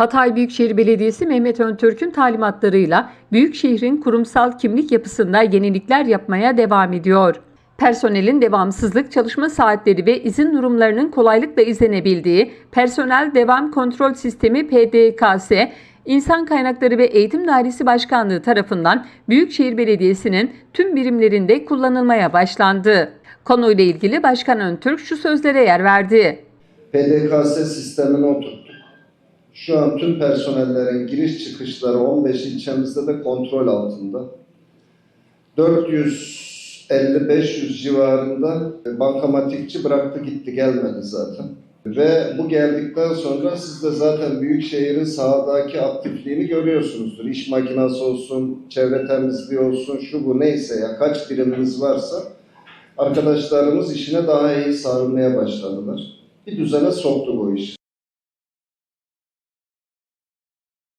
Hatay Büyükşehir Belediyesi Mehmet Öntürk'ün talimatlarıyla Büyükşehir'in kurumsal kimlik yapısında yenilikler yapmaya devam ediyor. Personelin devamsızlık çalışma saatleri ve izin durumlarının kolaylıkla izlenebildiği Personel Devam Kontrol Sistemi PDKS, İnsan Kaynakları ve Eğitim Dairesi Başkanlığı tarafından Büyükşehir Belediyesi'nin tüm birimlerinde kullanılmaya başlandı. Konuyla ilgili Başkan Öntürk şu sözlere yer verdi. PDKS sistemini oturttuk. Şu an tüm personellerin giriş çıkışları 15 ilçemizde de kontrol altında. 450-500 civarında bankamatikçi bıraktı gitti gelmedi zaten. Ve bu geldikten sonra siz de zaten Büyükşehir'in sahadaki aktifliğini görüyorsunuzdur. İş makinası olsun, çevre temizliği olsun, şu bu neyse ya kaç birimimiz varsa arkadaşlarımız işine daha iyi sarılmaya başladılar. Bir düzene soktu bu iş.